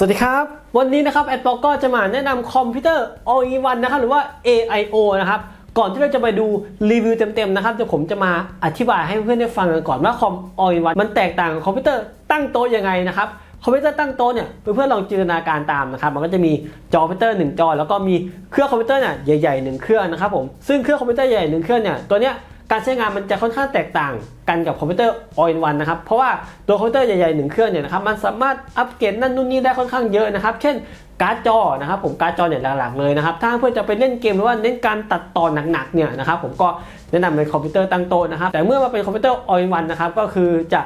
สวัสดีครับ วันนี้นะครับแอดบอกก็จะมาแนะนำคอมพิวเตอร์ All in One นะครับหรือว่า AIO นะครับก่อนที่เราจะไปดูรีวิวเต็มๆนะครับเดี๋ยวผมจะมาอธิบายให้เพื่อนได้ฟังกันก่อนว่าคอม All in One มันแตกต่างกับคอมพิวเตอร์ตั้งโต๊ะยังไงนะครับคอมพิวเตอร์ตั้งโต๊ะเนี่ยเพื่อนๆลองจินตนาการตามนะครับมันก็จะมีจอคอมพิวเตอร์หนึ่งจอ แล้วก็มีเครื่องคอมพิวเตอร์เนี่ยใหญ่ๆหนึ่งเครื่องนะครับผมซึ่งเครื่องคอมพิวเตอร์ใหญ่หนึ่งเครื่องเนี่ยตัวเนี้ย การใช้งานมันจะค่อนข้างแตกต่างกันกับคอมพิวเตอร์ all in one นะครับ เพราะว่าตัวคอมพิวเตอร์ใหญ่ๆหนึ่งเครื่องเนี่ยนะครับมันสามารถอัปเกรดนั่นนู่นนี่ได้ค่อนข้างเยอะนะครับ เช่นการ์ดจอนะครับผมการ์ดจอเนี่ยหลักๆเลยนะครับ ถ้าเพื่อจะไปเล่นเกมหรือว่าเน้นการตัดต่อหนักๆเนี่ยนะครับผมก็แนะนำเป็นคอมพิวเตอร์ตั้งโต๊ะนะครับ แต่เมื่อมาเป็นคอมพิวเตอร์ all in one นะครับก็คือจะ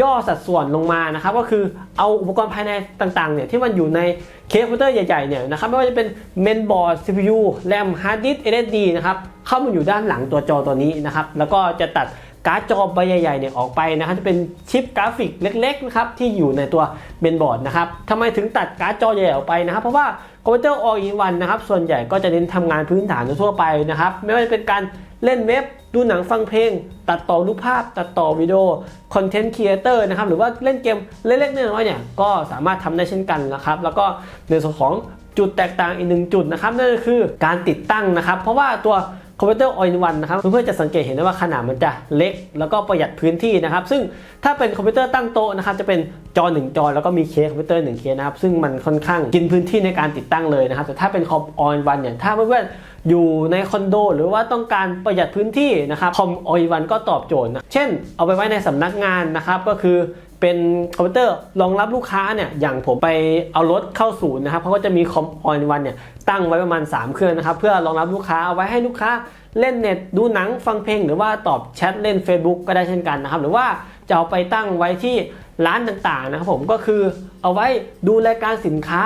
ย่อสัดส่วนลงมานะครับก็คือเอาอุปกรณ์ภายในต่างๆเนี่ยที่มันอยู่ในเคสคอมพิวเตอร์ใหญ่ๆเนี่ยนะครับไม่ว่าจะเป็นเมนบอร์ด CPU RAM hard disk SSD นะครับเข้ามาอยู่ด้านหลังตัวจอตัวนี้นะครับแล้วก็จะตัดการ์ดจอใบใหญ่ๆเนี่ยออกไปนะครับจะเป็นชิปกราฟิกเล็กๆนะครับที่อยู่ในตัวเมนบอร์ดนะครับทำไมถึงตัดการ์ดจอใหญ่ออกไปนะครับ เพราะว่าคอมพิวเตอร์ all in one นะครับส่วนใหญ่ก็จะเน้นทำงานพื้นฐานทั่วไปนะครับไม่ว่าจะเป็นการ เล่นเว็บ ดูหนังฟังเพลง ตัดต่อรูปภาพ ตัดต่อวิดีโอคอนเทนต์ครีเอเตอร์นะครับหรือว่าเล่นเกมเล็กๆน้อยๆเนี่ยก็สามารถทำได้เช่นกันนะครับแล้วก็ในส่วนของจุดแตกต่างอีกหนึ่งจุดนะครับนั่นก็คือการติดตั้งนะครับ เพราะว่าตัว คอมพิวเตอร์ all in one นะครับเพื่อนๆจะสังเกตเห็นได้ว่าขนาดมันจะเล็ก แล้วก็ประหยัดพื้นที่นะครับ ซึ่งถ้าเป็นคอมพิวเตอร์ตั้งโต๊ะนะครับจะเป็นจอ 1 จอ แล้วก็มีเคสคอมพิวเตอร์1เคสนะครับซึ่งมันค่อนข้างกินพื้นที่ในการติดตั้งเลยนะครับแต่ถ้าเป็นคอม all in one เนี่ยถ้าเพื่อนๆอยู่ในคอนโด หรือว่าต้องการประหยัดพื้นที่นะครับคอม all in one ก็ตอบโจทย์นะเช่น เอาไปไว้ในสำนักงานนะครับก็คือ เป็นคอมพิวเตอร์รองรับลูกค้าเนี่ยอย่างผมไปเอารถเข้าศูนย์นะครับเขาก็จะมีคอมออนวันเนี่ยตั้งไว้ประมาณ 3 เครื่องนะครับ เพื่อรองรับลูกค้าเอาไว้ให้ลูกค้าเล่นเน็ตดูหนังฟังเพลง หรือว่าตอบแชทเล่น Facebook ก็ได้เช่นกันนะครับ หรือว่าจะเอาไปตั้งไว้ที่ ร้านต่างๆนะครับผมก็คือเอาไว้ดูรายการสินค้า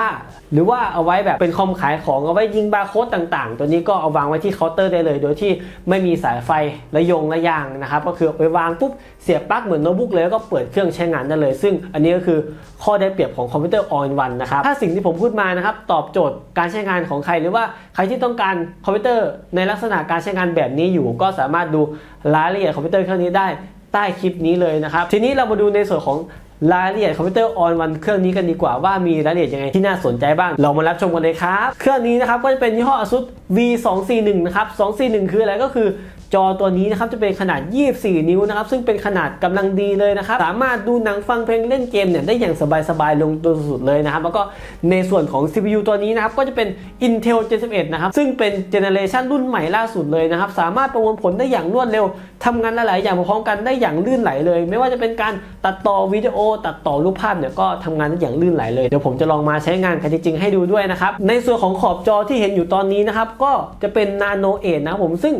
หรือว่าเอาไว้แบบเป็นคอมขายของเอาไว้ยิงบาร์โค้ดต่างๆ ตัวนี้ก็เอาวางไว้ที่เคาน์เตอร์ได้เลย โดยที่ไม่มีสายไฟระยงระยางนะครับก็คือเอาไปวางปุ๊บเสียบปลั๊กเหมือนโน้ตบุ๊กเลยแล้วก็เปิดเครื่องใช้งานได้เลย ซึ่งอันนี้ก็คือข้อได้เปรียบของคอมพิวเตอร์ all in one นะครับถ้าสิ่งที่ผมพูดมานะครับตอบโจทย์การใช้งานของใครหรือว่าใครที่ต้องการคอมพิวเตอร์ในลักษณะการใช้งานแบบนี้อยู่ ก็สามารถดูรายละเอียดคอมพิวเตอร์เครื่องนี้ได้ใต้คลิปนี้เลยนะครับทีนี้เรามาดูในส่วนของ รายละเอียดคอมพิวเตอร์ออนวันเครื่องนี้กันดีกว่าว่ามีรายละเอียดยังไงที่น่าสนใจบ้าง เรามารับชมกันเลยครับ เครื่องนี้นะครับก็จะเป็นยี่ห้อ ASUS V241 นะครับ 241 คืออะไรก็คือ จอตัวนี้นะครับจะเป็นขนาด 24 นิ้วนะครับซึ่งเป็นขนาดกำลังดีเลยนะครับสามารถดูหนังฟังเพลงเล่นเกมเนี่ยได้อย่างสบายๆลงตัวสุดเลยนะครับแล้วก็ในส่วนของ CPU ตัวนี้นะครับก็จะเป็น Intel Gen 11นะครับซึ่งเป็นเจเนเรชันรุ่นใหม่ล่าสุดเลยนะครับสามารถประมวลผลได้อย่างรวดเร็วทำงานหลายๆอย่างพร้อมกันได้อย่างลื่นไหลเลย ไม่ว่าจะเป็นการตัดต่อวิดีโอ ตัดต่อรูปภาพเนี่ยก็ทำงานได้อย่างลื่นไหลเลยเดี๋ยวผมจะลองมาใช้งานกันจริงๆให้ดูด้วยนะครับในส่วนของขอบจอที่เห็นอยู่ตอนนี้นะครับก็จะเป็น Nano 8นะครับผมซึ่ง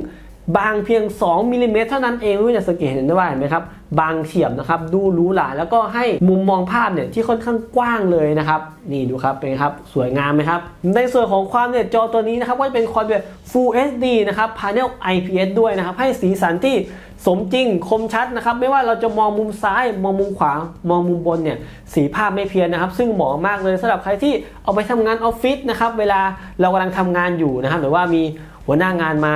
บางเพียง 2มิลลิเมตรเท่านั้นเองไม่จะสังเกตเห็นได้ว่าเห็นไหมครับ บางเฉียบนะครับ ดูรู้หราแล้วก็ให้มุมมองภาพเนี่ยที่ค่อนข้างกว้างเลยนะครับ นี่ดูครับเป็นครับ สวยงามไหมครับ ในส่วนของความเนี่ยจอตัวนี้นะครับ ก็จะเป็นความแบบ Full HD นะครับ Panel IPS ด้วยนะครับ ให้สีสันที่สมจริงคมชัดนะครับ ไม่ว่าเราจะมองมุมซ้าย มองมุมขวา มองมุมบนเนี่ยสีภาพไม่เพี้ยนนะครับ ซึ่งเหมาะมากเลยสำหรับใครที่เอาไปทำงานออฟฟิศนะครับเวลาเรากำลังทำงานอยู่นะครับหรือว่ามี หัวหน้างานมา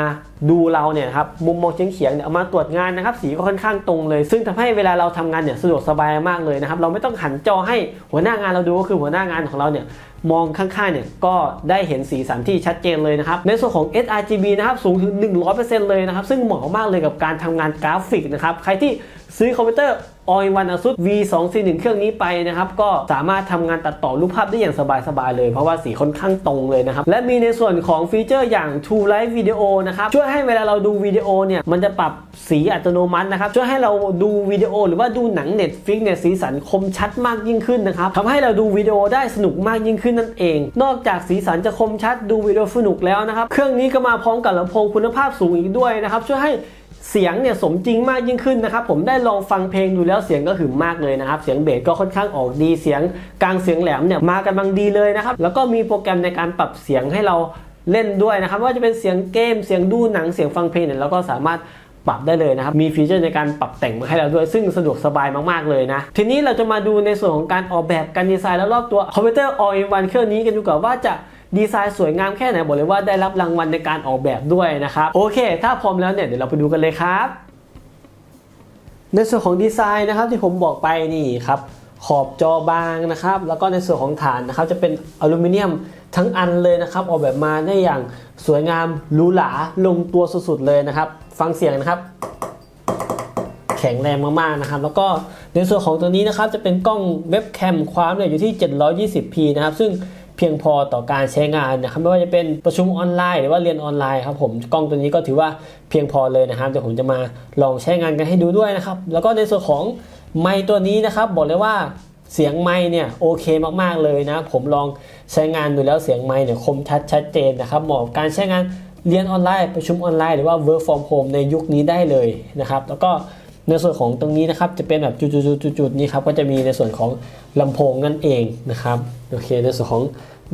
ดูเราเนี่ยครับมุมมองเฉียงเฉียงเนี่ยเอามาตรวจงานนะครับสีก็ค่อนข้างตรงเลย ซึ่งทำให้เวลาเราทำงานเนี่ยสะดวกสบายมากเลยนะครับเราไม่ต้องหันจอให้หัวหน้างานเราดูก็คือหัวหน้างานของเราเนี่ยมองข้างๆเนี่ยก็ได้เห็นสีสันที่ชัดเจนเลยนะครับในส่วนของ sRGB นะครับสูงถึง 100%เลยนะครับซึ่งเหมาะมากเลยกับการทำงานกราฟิกนะครับใครที่ซื้อคอมพิวเตอร์ All in One ASUS V241 เครื่องนี้ไปนะครับก็สามารถทำงานตัดต่อรูปภาพได้อย่างสบายๆเลย เพราะว่าสีค่อนข้างตรงเลยนะครับ และมีในส่วนของฟีเจอร์อย่าง True Light Video นะครับช่วยให้เวลาเราดูวิดีโอเนี่ยมันจะปรับสีอัตโนมัตินะครับช่วยให้เราดูวิดีโอ หรือว่าดูหนัง Netflix เนี่ยสีสันคมชัดมากยิ่งขึ้นนะครับทำให้เราดูวิดีโอได้สนุกมากยิ่งขึ้นนั่นเอง นอกจากสีสันจะคมชัดดูวิดีโอสนุกแล้วนะครับเครื่องนี้ก็มาพร้อมกับลำโพงคุณภาพสูงอีกด้วยนะครับช่วยให้ เสียงเนี่ยสมจริงมากยิ่งขึ้นนะครับผมได้ลองฟังเพลงดูแล้วเสียงก็หึมมากเลยนะครับเสียงเบสก็ค่อนข้างออกดีเสียงกลางเสียงแหลมเนี่ยมากำลังดีเลยนะครับแล้วก็มีโปรแกรมในการปรับเสียงให้เราเล่นด้วยนะครับว่าจะเป็นเสียงเกมเสียงดูหนังเสียงฟังเพลงเนี่ยเราก็สามารถปรับได้เลยนะครับ มีฟีเจอร์ในการปรับแต่งมาให้เราด้วย ซึ่งสะดวกสบายมาก ๆ เลยนะ ทีนี้เราจะมาดูในส่วนของการออกแบบการดีไซน์แล้วรอบตัวคอมพิวเตอร์ All in One เครื่องนี้กันดูก่อนว่าจะ ดีไซน์สวยงามแค่ไหนบอกเลยว่าได้รับรางวัลในการออกแบบด้วยนะครับโอเค ถ้าพร้อมแล้วเนี่ยเดี๋ยวเราไปดูกันเลยครับ ในส่วนของดีไซน์นะครับที่ผมบอกไปนี่ครับขอบจอบางนะครับ แล้วก็ในส่วนของฐานนะครับ จะเป็นอลูมิเนียมทั้งอันเลยนะครับ ออกแบบมาได้อย่างสวยงามหรูหราลงตัวสุดๆเลยนะครับ ฟังเสียงนะครับ แข็งแรงมากๆนะครับ แล้วก็ในส่วนของตัวนี้นะครับ จะเป็นกล้องเว็บแคมความเนี่ยอยู่ที่ 720p นะครับ ซึ่ง เพียงพอต่อการใช้งานนะครับไม่ว่าจะเป็นประชุมออนไลน์หรือว่าเรียนออนไลน์ครับผมกล้องตัวนี้ก็ถือว่าเพียงพอเลยนะครับเดี๋ยวผมจะมาลองใช้งานกันให้ดูด้วยนะครับ แล้วก็ในส่วนของไมค์ตัวนี้นะครับบอกเลยว่าเสียงไมค์เนี่ยโอเคมากๆเลยนะ ผมลองใช้งานดูแล้วเสียงไมค์เนี่ยคมชัดชัดเจนนะครับเหมาะกับการใช้งานเรียนออนไลน์ประชุมออนไลน์หรือว่า work from home ในยุคนี้ได้เลยนะครับ แล้วก็ ในส่วนของตรงนี้นะครับจะเป็นแบบจุดๆๆๆนี้ครับก็จะมีในส่วนของลำโพงนั่นเองนะครับโอเคในส่วนของ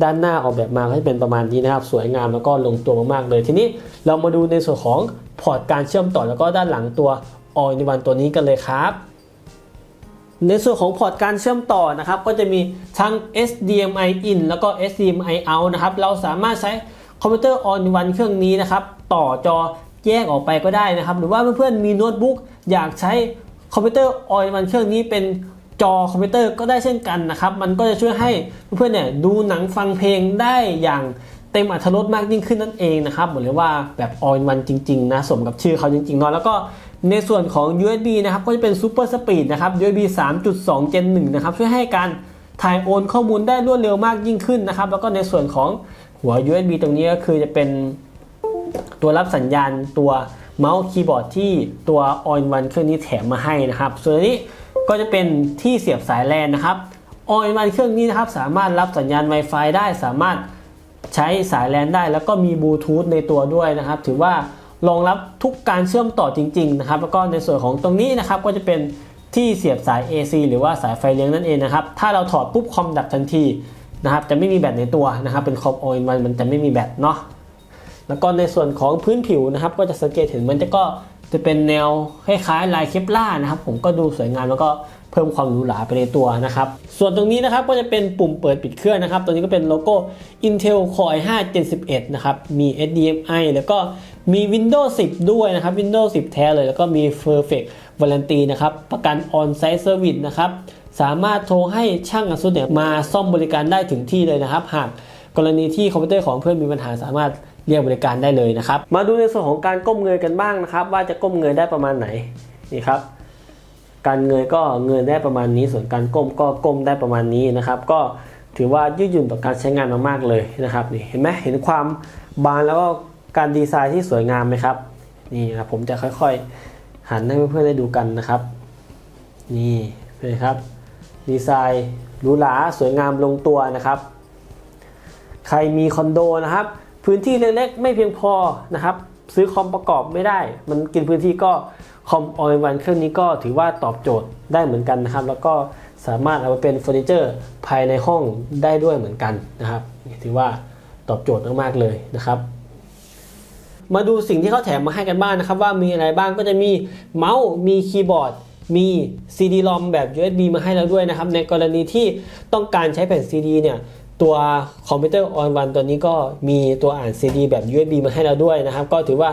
ด้านหน้าออกแบบมาก็จะเป็นประมาณนี้นะครับ สวยงามแล้วก็ลงตัวมากๆเลย ทีนี้เรามาดูในส่วนของพอร์ตการเชื่อมต่อแล้วก็ด้านหลังตัว All in One ตัวนี้กันเลยครับ ในส่วนของพอร์ตการเชื่อมต่อนะครับ ก็จะมีทั้ง HDMI in แล้วก็ HDMI out นะครับ เราสามารถใช้คอมพิวเตอร์ all in one เครื่องนี้นะครับ ต่อจอ แยกออกไปก็ได้นะครับ หรือว่าเพื่อนๆมีโน้ตบุ๊กอยากใช้คอมพิวเตอร์ all in one เครื่องนี้เป็นจอคอมพิวเตอร์ก็ได้เช่นกันนะครับ มันก็จะช่วยให้เพื่อนๆเนี่ยดูหนังฟังเพลงได้อย่างเต็มอรรถรสมากยิ่งขึ้นนั่นเองนะครับบอกเลยว่าแบบ all in one จริงๆนะสมกับชื่อเขาจริงๆเนาะแล้วก็ในส่วนของ USB นะครับก็จะเป็น Super Speed นะครับ USB 3.2 Gen 1นะครับช่วยให้การถ่ายโอนข้อมูลได้รวดเร็วมากยิ่งขึ้นนะครับ แล้วก็ในส่วนของหัว USB ตรงนี้ก็คือจะเป็น ตัวรับสัญญาณตัวเมาส์คีย์บอร์ดที่ตัว All in One เครื่องนี้แถมมาให้นะครับ ส่วนนี้ก็จะเป็นที่เสียบสายแลนนะครับ All in One เครื่องนี้นะครับ สามารถรับสัญญาณ Wi-Fi ได้สามารถใช้สายแลนได้ แล้วก็มีบลูทูธในตัวด้วยนะครับ ถือว่ารองรับทุกการเชื่อมต่อจริง ๆ นะครับ แล้วก็ในส่วนของตรงนี้นะครับก็จะเป็นที่เสียบสาย AC หรือว่าสายไฟเลี้ยงนั่นเองนะครับ ถ้าเราถอดปุ๊บคอมดับทันทีนะครับ จะไม่มีแบตในตัวนะครับ เป็นคอม all in one มันจะไม่มีแบตเนาะ แล้วก็ในส่วนของพื้นผิวนะครับ ก็จะสังเกตเห็นมันจะก็จะเป็นแนวคล้ายๆลายเคปล่านะครับ ผมก็ดูสวยงามแล้วก็เพิ่มความหรูหราไปในตัวนะครับ ส่วนตรงนี้นะครับก็จะเป็นปุ่มเปิดปิดเครื่องนะครับ ตัวนี้ก็เป็นโลโก้ Intel Core i5 Gen 11นะครับ มี HDMI แล้วก็มี Windows 10 ด้วยนะครับ Windows 10 แท้เลย แล้วก็มี Perfect Warranty นะครับ ประกัน On-site Service นะครับ สามารถโทรให้ช่างอัสุดเนี่ยมาซ่อมบริการได้ถึงที่เลยนะครับ หากกรณีที่คอมพิวเตอร์ของเพื่อนมีปัญหาสามารถ เรียกบริการได้เลยนะครับ มาดูในส่วนของการก้มเงยกันบ้างนะครับ ว่าจะก้มเงยได้ประมาณไหนนี่ครับ การเงยก็เงยได้ประมาณนี้ ส่วนการก้มก็ก้มได้ประมาณนี้นะครับ ก็ถือว่ายืดหยุ่นต่อการใช้งานมากๆเลยนะครับนี่เห็นไหมเห็นความบานแล้วก็การดีไซน์ที่สวยงามไหมครับนี่ครับผมจะค่อยๆ หันให้เพื่อนๆได้ดูกันนะครับ นี่เลยครับ ดีไซน์หรูหราสวยงามลงตัวนะครับ ใครมีคอนโดนะครับ พื้นที่เล็กๆ ไม่เพียงพอนะครับ ซื้อคอมประกอบไม่ได้ มันกินพื้นที่ก็คอมออยวันเครื่องนี้ก็ถือว่าตอบโจทย์ได้เหมือนกันนะครับ แล้วก็สามารถเอามาเป็นเฟอร์นิเจอร์ภายในห้องได้ด้วยเหมือนกันนะครับถือว่าตอบโจทย์มากๆเลยนะครับ มาดูสิ่งที่เขาแถมมาให้กันบ้างนะครับ ว่ามีอะไรบ้างก็จะมีเมาส์มีคีย์บอร์ดมี CD-ROM แบบ USB มาให้แล้วด้วยนะครับ ในกรณีที่ต้องการใช้แผ่น CD เนี่ย ตัวคอมพิวเตอร์ on one ตัวนี้ก็มีตัวอ่าน CD แบบ USB มาให้แล้วด้วยนะครับ ก็ถือว่า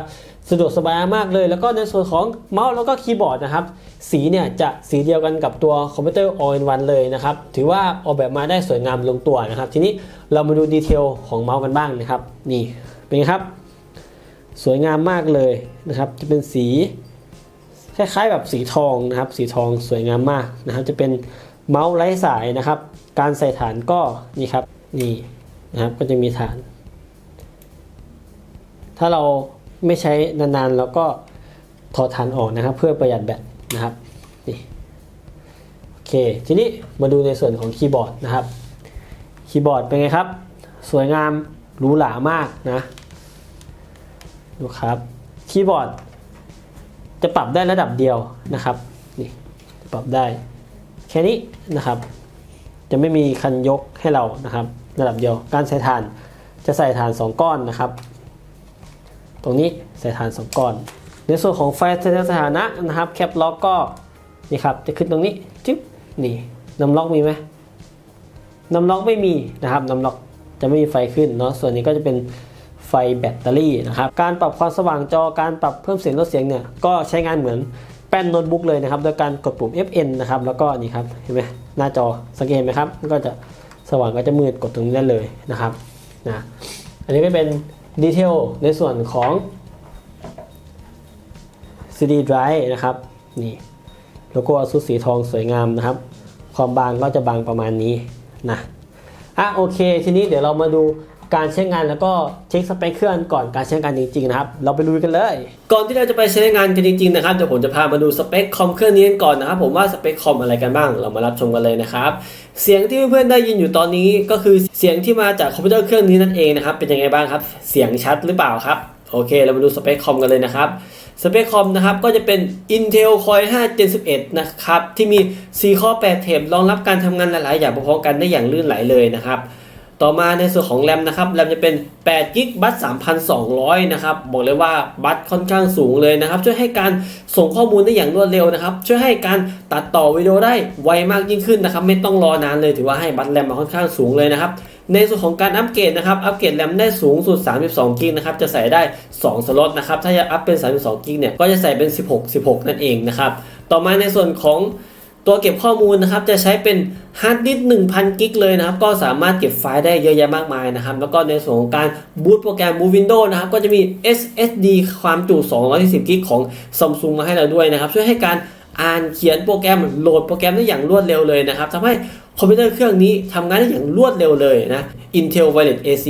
สะดวกสบายมากเลย แล้วก็ในส่วนของเมาส์แล้วก็คีย์บอร์ดนะครับ สีเนี่ยจะสีเดียวกันกับตัวคอมพิวเตอร์ all in one เลยนะครับ ถือว่าออกแบบมาได้สวยงามลงตัวนะครับ ทีนี้เรามาดูดีเทลของเมาส์กันบ้างนะครับ นี่เป็นไงครับ สวยงามมากเลยนะครับ จะเป็นสีคล้ายๆแบบสีทองนะครับ สีทองสวยงามมากนะครับ จะเป็นเมาส์ไร้สายนะครับ การใส่ฐานก็นี่ครับ นี่นะครับก็จะมีฐาน ถ้าเราไม่ใช้นานๆเราก็ถอดฐานออกนะครับ เพื่อประหยัดแบตนะครับนี่โอเคทีนี้มาดูในส่วนของคีย์บอร์ดนะครับคีย์บอร์ดเป็นไงครับ สวยงามหรูหรามากนะดูครับคีย์บอร์ดจะปรับได้ระดับเดียวนะครับนี่ปรับได้ แค่นี้นะครับ จะไม่มีคันยกให้เรานะครับ ระดับเดียว การใส่ฐานจะใส่ฐาน 2 ก้อนนะครับ ตรงนี้ใส่ฐาน 2 ก้อน ในส่วนของไฟแสดงสถานะนะครับแคปล็อกก็นี่ครับจะขึ้นตรงนี้จิ๊บนี่นำล็อกมีไหมนำล็อกไม่มีนะครับนำล็อกจะไม่มีไฟขึ้นเนาะส่วนนี้ก็จะเป็นไฟแบตเตอรี่นะครับการปรับความสว่างจอการปรับเพิ่มเสียงลดเสียงเนี่ยก็ใช้งานเหมือนแป้นโน้ตบุ๊กเลยนะครับโดยการกดปุ่ม Fn นะครับแล้วก็นี่ครับเห็นไหมหน้าจอสังเกตไหมครับก็จะ สว่างก็จะมืดกดตรงนี้ได้เลยนะครับนะอันนี้ก็เป็นดีเทลในส่วนของ CD drive นะครับนี่โลโก้อ s u s สีทองสวยงามนะครับ ความบางก็จะบางประมาณนี้นะอะโอเค ทีนี้เดี๋ยวเรามาดู การใช้งานแล้วก็เช็คสเปคเครื่องก่อนการใช้งานจริงๆนะครับ เราไปลุยกันเลย ก่อนที่เราจะไปใช้งานกันจริงๆนะครับเดี๋ยวผมจะพามาดูสเปคคอมเครื่องนี้กันก่อนนะครับผมว่าสเปคคอมอะไรกันบ้างเรามารับชมกันเลยนะครับเสียงที่เพื่อนๆได้ยินอยู่ตอนนี้ก็คือเสียงที่มาจากคอมพิวเตอร์เครื่องนี้นั่นเองนะครับเป็นยังไงบ้างครับเสียงชัดหรือเปล่าครับโอเค เรามาดูสเปคคอมกันเลยนะครับสเปคคอมนะครับก็จะเป็น Intel Core 5 Gen 11นะครับ ที่มี 4 ข้อ 8 เทปรองรับการทำงานหลาย ๆ อย่างพร้อมกันได้อย่างลื่นไหลเลยนะครับ ต่อมาในส่วนของแรมนะครับแรมจะเป็น8กิกบัต3,200 นะครับ บอกเลยว่าบัตค่อนข้างสูงเลยนะครับ ช่วยให้การส่งข้อมูลได้อย่างรวดเร็วนะครับ ช่วยให้การตัดต่อวิดีโอได้ไวมากยิ่งขึ้นนะครับ ไม่ต้องรอนานเลยถือว่าให้บัตแรมมาค่อนข้างสูงเลยนะครับในส่วนของการอัปเกรดนะครับ อัปเกรดแรมได้สูงสุด 32 กิกนะครับ จะใส่ได้ 2 สล็อตนะครับ ถ้าจะอัพเป็น 32 กิกเนี่ย ก็จะใส่เป็น 16 16 นั่นเองนะครับ ต่อมาในส่วนของ ตัวเก็บข้อมูลนะครับจะใช้เป็นฮาร์ดดิสก์1,000 กิกเลยนะครับ ก็สามารถเก็บไฟล์ได้เยอะแยะมากมายนะครับ แล้วก็ในส่วนของการบูตโปรแกรมบูตวินโดว์นะครับ ก็จะมี SSD ความจุ 220 กิกของ Samsung มาให้เราด้วยนะครับ ช่วยให้การอ่านเขียนโปรแกรมโหลดโปรแกรมได้อย่างรวดเร็วเลยนะครับทำให้คอมพิวเตอร์เครื่องนี้ทำงานได้อย่างรวดเร็วเลยนะ Intel Wireless AC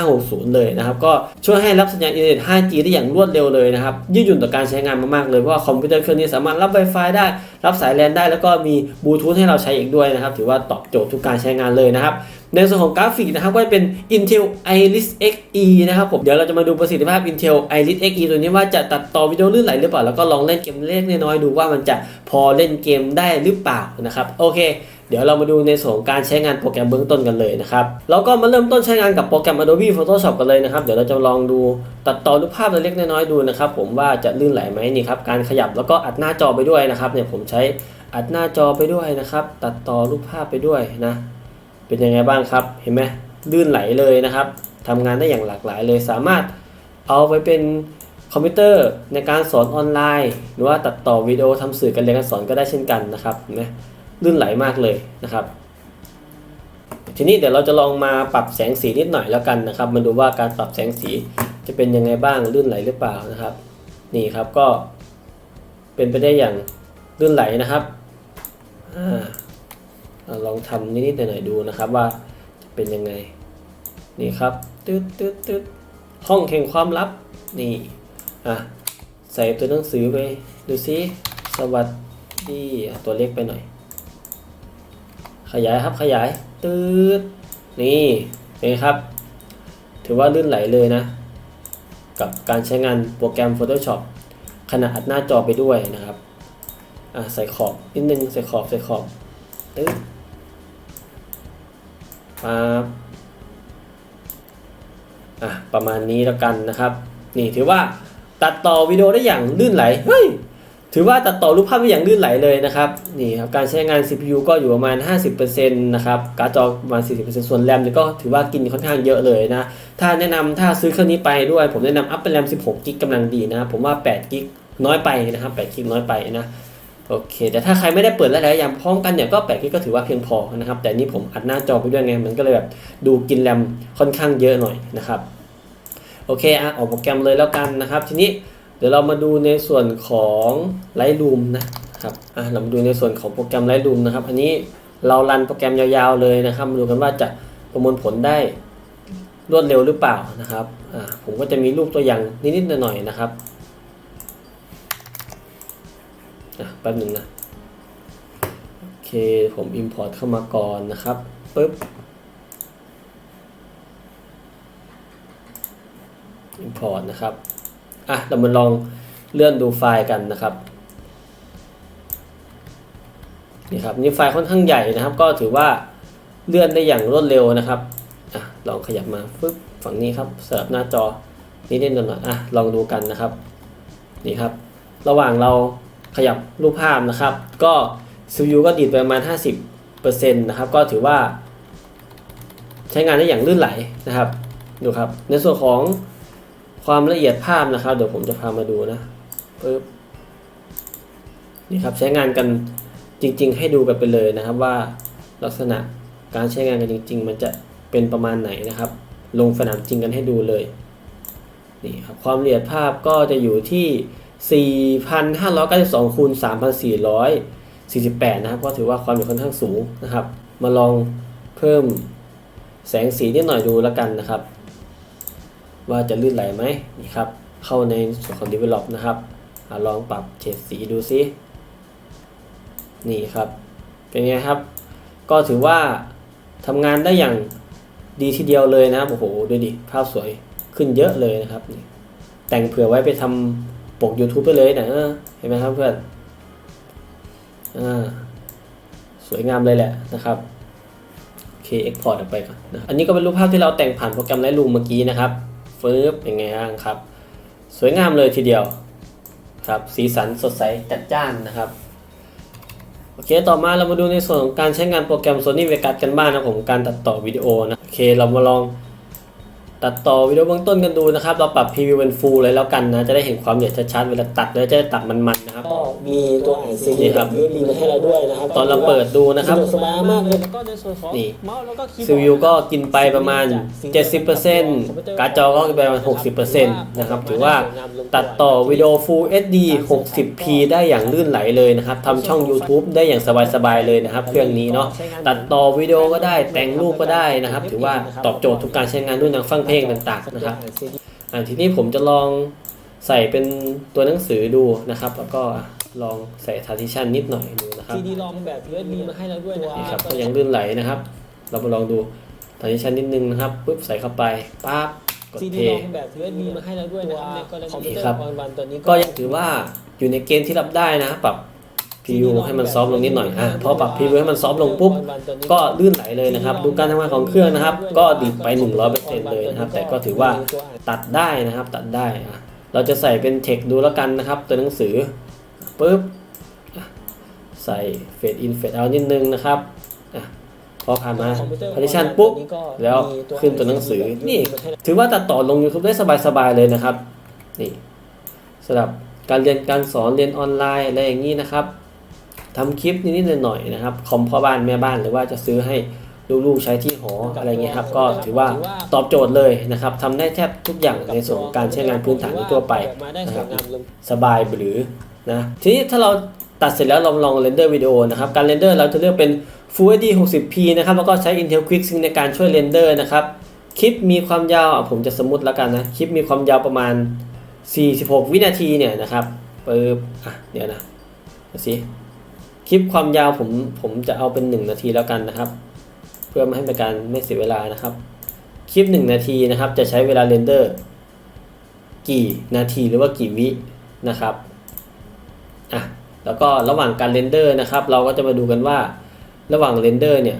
9560 เลยนะครับ ก็ช่วยให้รับสัญญาณอินเทอร์เน็ต 5G ได้อย่างรวดเร็วเลยนะครับ ยืดหยุ่นต่อการใช้งานมากๆเลย เพราะว่าคอมพิวเตอร์เครื่องนี้สามารถรับ Wi-Fi ได้ รับสายแลนได้ แล้วก็มีบลูทูธให้เราใช้อีกด้วยนะครับ ถือว่าตอบโจทย์ทุกการใช้งานเลยนะครับ ในส่วนของกราฟิกนะครับ ก็จะเป็น Intel Iris Xe นะครับผม เดี๋ยวเราจะมาดูประสิทธิภาพ Intel Iris Xe ตัวนี้ว่าจะตัดต่อวิดีโอลื่นไหลหรือเปล่า แล้วก็ลองเล่นเกมเล็กน้อยๆดูว่ามันจะพอเล่นเกมได้หรือเปล่านะครับ โอเค เดี๋ยวเรามาดูในส่วนของการใช้งานโปรแกรมเบื้องต้นกันเลยนะครับแล้วก็มาเริ่มต้นใช้งานกับโปรแกรม Adobe Photoshop กันเลยนะครับ เดี๋ยวเราจะลองดูตัดต่อรูปภาพเล็กๆน้อยๆดูนะครับผมว่าจะลื่นไหลไหมนี่ครับการขยับแล้วก็อัดหน้าจอไปด้วยนะครับเนี่ยผมใช้อัดหน้าจอไปด้วยนะครับ ตัดต่อรูปภาพไปด้วยนะ เป็นยังไงบ้างครับ เห็นไหมลื่นไหลเลยนะครับทำงานได้อย่างหลากหลายเลยสามารถเอาไปเป็นคอมพิวเตอร์ในการสอนออนไลน์ หรือว่าตัดต่อวิดีโอทำสื่อการเรียนการสอนก็ได้เช่นกันนะครับเห็นไหม ลื่นไหลมากเลยนะครับ ทีนี้เดี๋ยวเราจะลองมาปรับแสงสีนิดหน่อยแล้วกันนะครับ มาดูว่าการปรับแสงสีจะเป็นยังไงบ้างลื่นไหลหรือเปล่านะครับ นี่ครับก็เป็นไปได้อย่างลื่นไหลนะครับอลองทำนิดๆหน่อยๆดูนะครับว่าจะเป็นยังไงนี่ครับตึ๊ดตึ๊ดตึ๊ดห้องแห่งความลับนี่อะใส่ตัวหนังสือไปดูซิสวัสดีตัวเล็กไปหน่อย ขยายครับขยายตืดนี่นไงครับ ถือว่าลื่นไหลเลยนะ กับการใช้งานโปรแกรม Photoshop ขณะอัดหน้าจอไปด้วยนะครับอะใส่ขอบนิดนึงใส่ขอบใส่ขอบตึ๊ดครับอะประมาณนี้แล้วกันนะครับ นี่ถือว่าตัดต่อวิดีโอได้อย่างลื่นไหล เฮ้ย ถือว่าตัดต่อรูปภาพได้อย่างลื่นไหลเลยนะครับนี่ครับการใช้งาน CPU ก็อยู่ประมาณ 50%นะครับการ์ดจอประมาณ 40%ส่วนแรมเนี่ยก็ถือว่ากินค่อนข้างเยอะเลยนะถ้าแนะนำถ้าซื้อเครื่องนี้ไปด้วย ผมแนะนำอัพเป็นแรม 16กิกกำลังดีนะผมว่า8กิกน้อยไปนะครับ8กิกน้อยไปนะโอเค แต่ถ้าใครไม่ได้เปิดหลายๆอย่างพร้อมกันเนี่ยก็แปดกิกก็ถือว่าเพียงพอนะครับ แต่นี่ผมอัดหน้าจอไปด้วยไง มันก็เลยแบบดูกินแรมค่อนข้างเยอะหน่อยนะครับ โอเคอะออกโปรแกรมเลยแล้วกันนะครับ ทีนี้ เดี๋ยวเรามาดูในส่วนของ Lightroom นะครับอะเรามาดูในส่วนของโปรแกรม Lightroom นะครับ อันนี้เรารันโปรแกรมยาวๆเลยนะครับมาดูกันว่าจะประมวลผลได้รวดเร็วหรือเปล่านะครับอะผมก็จะมีรูปตัวอย่างนิดๆหน่อยๆนะครับอะแป๊บหนึ่งนะโอเคผม import เข้ามาก่อนนะครับปึ๊บ import นะครับ อะเรามาลองเลื่อนดูไฟล์กันนะครับนี่ครับนี่ไฟล์ค่อนข้างใหญ่นะครับ ก็ถือว่าเลื่อนได้อย่างรวดเร็วนะครับอะลองขยับมาฟึบฝั่งนี้ครับเสลับหน้าจอนิดๆหน่อยๆอะลองดูกันนะครับนี่ครับ ระหว่างเราขยับรูปภาพนะครับ ก็ CPU ก็ดีดไปประมาณ 50%นะครับ ก็ถือว่า ใช้งานได้อย่างลื่นไหลนะครับ ดูครับ ในส่วนของ ความละเอียดภาพนะครับ เดี๋ยวผมจะพามาดูนะปึ๊บนี่ครับใช้งานกันจริง ๆ ให้ดูกันไปเลยนะครับว่าลักษณะการใช้งานกันจริง ๆ มันจะเป็นประมาณไหนนะครับ ลงสนามจริงกันให้ดูเลยนี่ครับความละเอียดภาพก็จะอยู่ที่ 4,592คูณ3,448 นะครับก็ถือว่าความละเอียดค่อนข้างสูงนะครับ มาลองเพิ่มแสงสีนิดหน่อยดูแล้วกันนะครับ ว่าจะลื่นไหลไหมนี่ครับ เข้าในส่วนของ develop นะครับอลองปรับเฉดสีดูซินี่ครับ เป็นไงครับ ก็ถือว่าทำงานได้อย่างดีทีเดียวเลยนะครับโอ้โหดูดิภาพสวยขึ้นเยอะเลยนะครับนี่แต่งเผื่อไว้ไปทำปก YouTube ไปเลยนะเออเห็นไหมครับเพื่อนอสวยงามเลยแหละนะครับโอเค export ออกไปก่อนนะอันนี้ก็เป็นรูปภาพที่เราแต่งผ่านโปรแกรม Lightroom เมื่อกี้นะครับ ฟืบเป็นไงบ้างครับ สวยงามเลยทีเดียวครับสีสันสดใสจัดจ้านนะครับโอเค ต่อมาเรามาดูในส่วนของการใช้งานโปรแกรม Sony Vegas กันบ้างนะผมการตัดต่อวิดีโอนะโอเคเรามาลองตัดต่อวิดีโอเบื้องต้นกันดูนะครับ เราปรับ preview เป็น full เลยแล้วกันนะ จะได้เห็นความละเอียดชัดๆเวลาตัดแล้วจะได้ตัดมันๆ นะครับ ก็มีตัวอ่านซีนี่ดีครับ USB มาให้เราด้วยนะครับตอนเราเปิดดูนะครับ สะดวกสบายมากเลยแล้วก็ในส่วนของนี่ เมาส์แล้วก็คีย์บอร์ด ซีวิวก็กินไปประมาณ 70%การ์ดจอก็กินไปประมาณ 60%นะครับถือว่าตัดต่อวิดีโอ Full HD 60p ได้อย่างลื่นไหลเลยนะครับทำช่อง YouTube ได้อย่างสบาย ๆ เลยนะครับ เครื่องนี้เนาะตัดต่อวิดีโอก็ได้แต่งรูปก็ได้นะครับ ถือว่าตอบโจทย์ทุกการใช้งานด้วยหนังฟังเพลงต่าง ๆ นะครับ อ่าทีนี้ผมจะลอง ใส่เป็นตัวหนังสือดูนะครับ แล้วก็ลองใส่ transition นิดหน่อยดูนะครับซีดีลองแบบ USB มาให้เราด้วยนะนี่คครัรับบก็ยังลื่นไหลนะครับ เรามาลองดูตอนนี้ชั้นนิดนึงนะครับปุ๊บใส่เข้าไปปั๊บกดซีเทดีลองแบบ USB มาให้เราด้วยนะครับในกรณีคอมพิวเตอครับร์ออนวันตัวนี้ก็ยังถือว่าอยู่ในเกณฑ์ที่รับได้นะครับปรับ PU ให้มันซอฟต์ลงนิดหน่อยอะพอปรับ PU ให้มันซอฟต์ลงปุ๊บ ก็ลื่นไหลเลยนะครับ ดูการทำงานของเครื่องนะครับ ก็ดีดไป 100%เลยนะครับ แต่ก็ถือว่าตัดได้นะครับ ตัดได้อะ เราจะใส่เป็นเทคดูแล้วกันนะครับ ตัวหนังสือปุ๊บอะใส่เฟดอินเฟดเอานิดนึงนะครับอะพอผ่านมา partition ปุ๊บแล้วขึ้นตัวหนังสือนี่ถือว่าตัดต่อลง YouTube ได้สบายๆเลยนะครับ นี่สำหรับการเรียนการสอนเรียนออนไลน์อะไรอย่างนี้นะครับทำคลิปนิดๆหน่อยๆนะครับคอมพ่อบ้านแม่บ้านหรือว่าจะซื้อให้ ลูกๆใช้ที่หออะไรเงี้ยครับก็ถือว่าตอบโจทย์เลยนะครับทำได้แทบทุกอย่างในส่วนของการใช้งานพื้นฐานทั่วไปมาได้สวยงามลงสบายหรือนะทีนี้ถ้าเราตัดเสร็จแล้วเราลองเรนเดอร์วิดีโอนะครับการเรนเดอร์เราจะเลือกเป็น Full HD 60p นะครับแล้วก็ใช้ Intel QuickSync ในการช่วยเรนเดอร์นะครับคลิปมีความยาวอะผมจะสมมติแล้วกันนะคลิปมีความยาวประมาณ 46 วินาทีเนี่ยนะครับปึ๊บอะเดี๋ยวนะดูสิคลิปความยาวผมผมจะเอาเป็น 1 นาทีแล้วกันนะครับ เพื่อไม่ให้เป็นการไม่เสียเวลานะครับ คลิป 1 นาทีนะครับ จะใช้เวลาเรนเดอร์ กี่นาทีหรือว่ากี่วินะครับอะแล้วก็ระหว่างการเรนเดอร์นะครับ เราก็จะมาดูกันว่า ระหว่างเรนเดอร์เนี่ย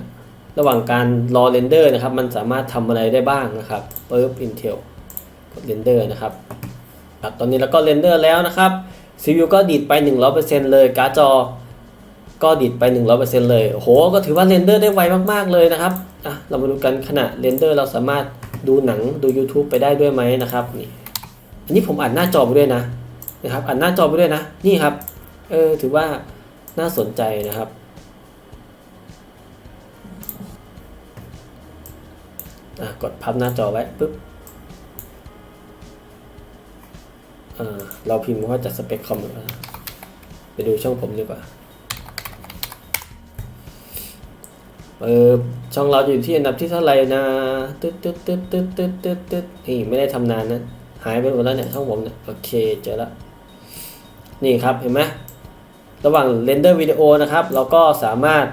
ระหว่างการรอเรนเดอร์นะครับ มันสามารถทำอะไรได้บ้างนะครับเปึ๊บ Intel กดเรนเดอร์นะครับตอนนี้เราก็เรนเดอร์แล้วนะครับ CPU ก็ดีดไป 100%เลยการ์ดจอ ก็ดีดไป 100%เลยโอ้โหก็ถือว่าเรนเดอร์ได้ไวมากๆเลยนะครับอะเรามาดูกันขณะเรนเดอร์เราสามารถดูหนังดู YouTube ไปได้ด้วยไหมนะครับนี่อันนี้ผมอัดหน้าจอไปด้วยนะนะครับอัดหน้าจอไปด้วยนะนี่ครับเออถือว่าน่าสนใจนะครับอะกดพับหน้าจอไว้ปุ๊บเออเราพิมพ์ว่าจะสเปคคอมไปดูช่องผมดีกว่า เออช่องเราอยู่ที่อันดับที่เท่าไหร่นะตึ๊ดตึ๊ดตึ๊ดตึ๊ดตึ๊ดตึ๊ดตึ๊ดนี่ไม่ได้ทำนานนะ หายไปหมดแล้วเนี่ยช่องผมเนี่ยโอเคเจอแล้วนี่ครับเห็นไหมระหว่างเรนเดอร์วิดีโอนะครับ เราก็สามารถ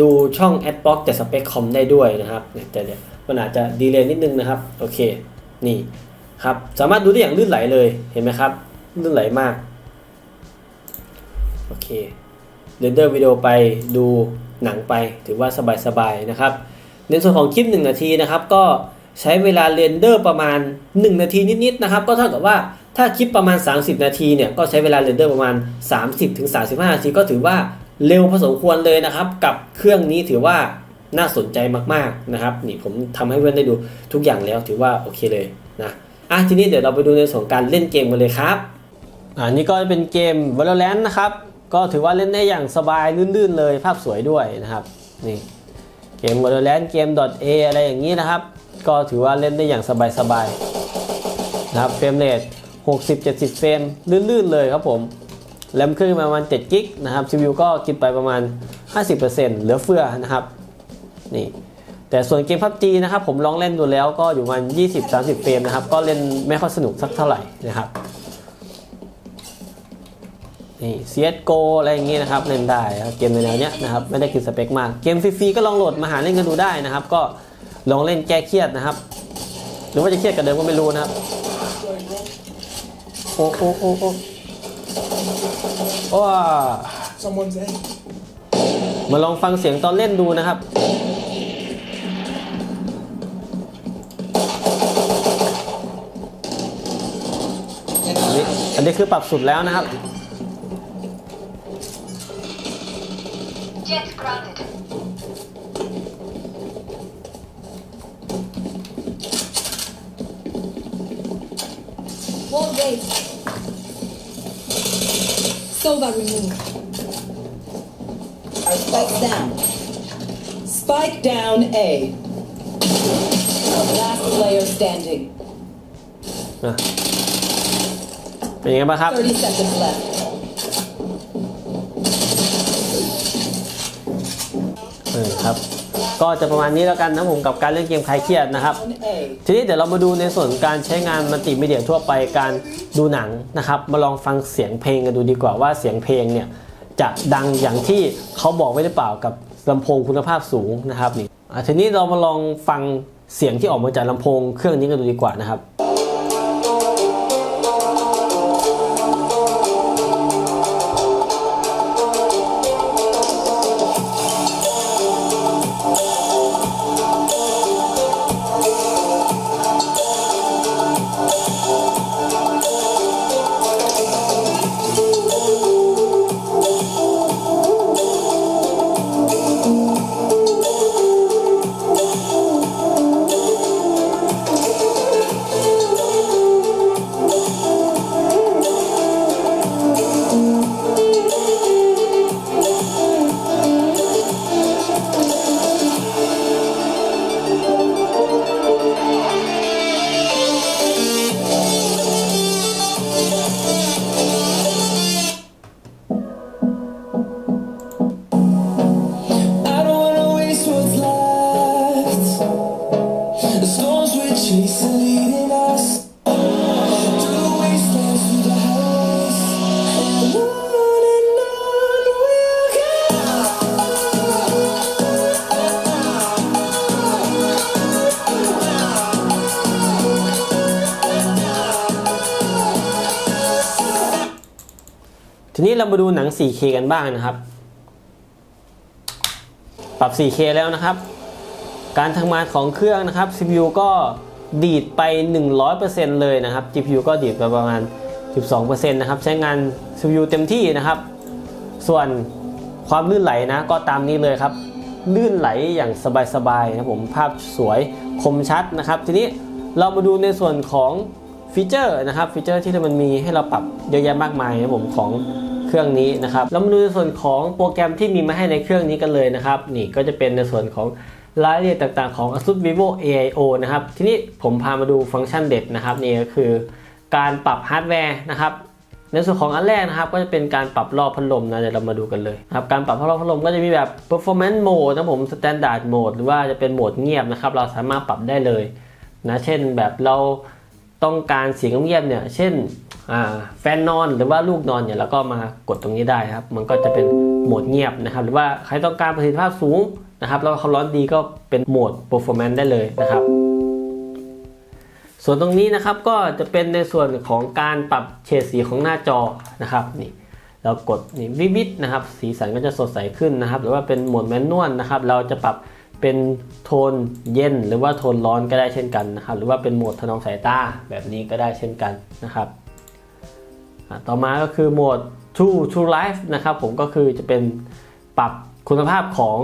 ดูช่อง Adblock จากสเปคคอมได้ด้วยนะครับแต่เนี่ยมันอาจจะดีเลย์นิดนึงนะครับ โอเค นี่ครับ สามารถดูได้อย่างลื่นไหลเลยเห็นไหมครับ ลื่นไหลมาก โอเคเรนเดอร์วิดีโอไปดู หนังไปถือว่าสบายๆนะครับ ในส่วนของคลิป 1 นาทีนะครับ ก็ใช้เวลาเรนเดอร์ประมาณ 1 นาทีนิดๆนะครับ ก็เท่ากับว่าถ้าคลิปประมาณ 30 นาทีเนี่ยก็ใช้เวลาเรนเดอร์ประมาณ 30-35 นาที ก็ถือว่าเร็วพอสมควรเลยนะครับ กับเครื่องนี้ถือว่าน่าสนใจมากๆนะครับ นี่ผมทำให้เพื่อนได้ดูทุกอย่างแล้วถือว่าโอเคเลยนะอะทีนี้เดี๋ยวเราไปดูในส่วนการเล่นเกมกันเลยครับอ่านี่ก็เป็นเกม Valorant นะครับ ก็ถือว่าเล่นได้อย่างสบายลื่นๆเลยภาพสวยด้วยนะครับนี่เกม Borderlands เกม .a อะไรอย่างนี้นะครับ ก็ถือว่าเล่นได้อย่างสบายๆนะครับเฟรมเรท60-70 เฟรมลื่นๆเลยครับผมแรมเครื่องประมาณ7กิกนะครับ CPU ก็กินไปประมาณ 50%เหลือเฟือนะครับนี่แต่ส่วนเกม PUBG นะครับผมลองเล่นดูแล้วก็อยู่ประมาณ20-30 เฟรมนะครับก็เล่นไม่ค่อยสนุกสักเท่าไหร่นะครับ นี่ CSGO อะไรอย่างงี้นะครับเล่นได้เกมในแนวเนี้ยนะครับไม่ได้กินสเปคมากเกมฟรีๆก็ลองโหลดมาหาเล่นกันดูได้นะครับ ก็ลองเล่นแก้เครียดนะครับ หรือว่าจะเครียดกับเดิมก็ไม่รู้นะครับโอ้โอ้โอ้โอ้ว้ามาลองฟังเสียงตอนเล่นดูนะครับอันนี้อันนี้คือปรับสุดแล้วนะครับ Jet grounded. Wall raised. Sova removed. Our spike's down. Spike down A. Last player standing. นะเป็นยังไงบ้างครับ 30 seconds left. เออครับ ก็จะประมาณนี้แล้วกันนะผมกับการเล่นเกมคลายเครียดนะครับ ทีนี้เดี๋ยวเรามาดูในส่วนการใช้งานมัลติมีเดียทั่วไปการดูหนังนะครับ มาลองฟังเสียงเพลงกันดูดีกว่าว่าเสียงเพลงเนี่ยจะดังอย่างที่เขาบอกไว้หรือเปล่ากับลำโพงคุณภาพสูงนะครับนี่ทีนี้เรามาลองฟังเสียงที่ออกมาจากลำโพงเครื่องนี้กันดูดีกว่านะครับ เรามาดูหนัง 4K กันบ้างนะครับ ปรับ 4K แล้วนะครับ การทำงานของเครื่องนะครับ CPU ก็ดีดไป 100%เลยนะครับ GPU ก็ดีดไปประมาณ 12%นะครับ ใช้งาน CPU เต็มที่นะครับ ส่วนความลื่นไหลนะ ก็ตามนี้เลยครับ ลื่นไหลอย่างสบายๆนะผม ภาพสวยคมชัดนะครับ ทีนี้เรามาดูในส่วนของฟีเจอร์นะครับฟีเจอร์ที่มันมีให้เราปรับเยอะแยะมากมายนะผมของ เครื่องนี้นะครับเรามาดูในส่วนของโปรแกรมที่มีมาให้ในเครื่องนี้กันเลยนะครับนี่ก็จะเป็นในส่วนของรายละเอียดต่างๆของ ASUS Vivo AIO นะครับทีนี้ผมพามาดูฟังก์ชันเด็ดนะครับนี่ก็คือการปรับฮาร์ดแวร์นะครับในส่วนของอันแรกนะครับก็จะเป็นการปรับรอบพัดลมนะเดี๋ยวเรามาดูกันเลยครับการปรับรอบพัดลมก็จะมีแบบ performance mode นะผม standard mode หรือว่าจะเป็นโหมดเงียบนะครับเราสามารถปรับได้เลยนะเช่นแบบเรา ต้องการเสียงเงียบเนี่ย เช่นแฟนนอนหรือว่าลูกนอนเนี่ยเราก็มากดตรงนี้ได้ครับ มันก็จะเป็นโหมดเงียบนะครับ หรือว่าใครต้องการประสิทธิภาพสูงนะครับ แล้วความร้อนดีก็เป็นโหมด performance ได้เลยนะครับ ส่วนตรงนี้นะครับก็จะเป็นในส่วนของการปรับเฉดสีของหน้าจอนะครับนี่เรากดนี่วิวิตนะครับ สีสันก็จะสดใสขึ้นนะครับ หรือว่าเป็นโหมดแมนนวลนะครับ เราจะปรับ เป็นโทนเย็นหรือว่าโทนร้อนก็ได้เช่นกันนะครับ หรือว่าเป็นโหมดถนอมสายตาแบบนี้ก็ได้เช่นกันนะครับต่อมาก็คือโหมด True True Life นะครับผมก็คือจะเป็นปรับคุณภาพของ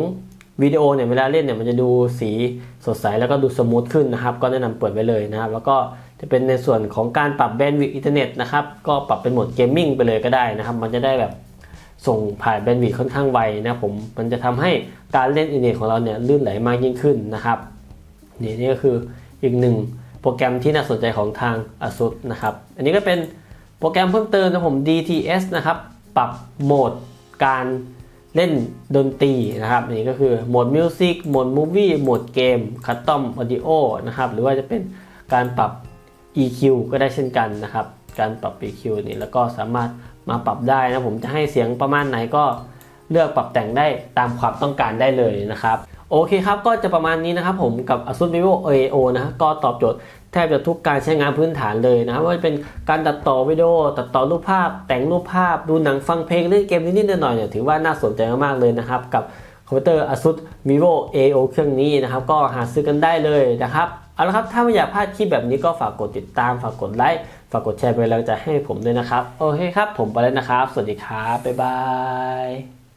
วิดีโอเนี่ยเวลาเล่นเนี่ยมันจะดูสีสดใสแล้วก็ดูสมูทขึ้นนะครับ ก็แนะนำเปิดไว้เลยนะครับ แล้วก็จะเป็นในส่วนของการปรับแบนด์วิดต์อินเทอร์เน็ตนะครับ ก็ปรับเป็นโหมดเกมมิ่งไปเลยก็ได้นะครับ มันจะได้แบบ ส่งผ่านแบนด์วิดต์ค่อนข้างไวนะผมมันจะทำให้การเล่นอินเทอร์เน็ตของเราเนี่ยลื่นไหลมากยิ่งขึ้นนะครับนี่นี่ก็คืออีกหนึ่งโปรแกรมที่น่าสนใจของทาง ASUS นะครับ อันนี้ก็เป็นโปรแกรมเพิ่มเติมนะผม DTS นะครับ ปรับโหมดการเล่นดนตรีนะครับ นี่ก็คือโหมดมิวสิกโหมดมูฟวี่โหมดเกมคัตตอมออดิโอนะครับ หรือว่าจะเป็นการปรับ EQ ก็ได้เช่นกันนะครับ การปรับ EQ นี่แล้วก็สามารถ มาปรับได้นะผมจะให้เสียงประมาณไหนก็เลือกปรับแต่งได้ตามความต้องการได้เลยนะครับโอเคครับ ก็จะประมาณนี้นะครับผมกับ ASUS Vivo AO นะก็ตอบโจทย์แทบจะทุกการใช้งานพื้นฐานเลยนะครับว่าจะเป็นการตัดต่อวิดีโอ ตัดต่อรูปภาพ แต่งรูปภาพ ดูหนังฟังเพลงเล่นเกมนิดๆหน่อยๆเนี่ยถือว่าน่าสนใจมากๆเลยนะครับกับคอมพิวเตอร์ ASUS Vivo AO เครื่องนี้นะครับก็หาซื้อกันได้เลยนะครับเอาละครับถ้าไม่อยากพลาดคลิปแบบนี้ก็ฝากกดติดตามฝากกดไลค์ ฝากกดแชร์เป็นกำลังใจให้ผมด้วยนะครับ โอเคครับ ผมไปแล้วนะครับ สวัสดีครับ บ๊ายบาย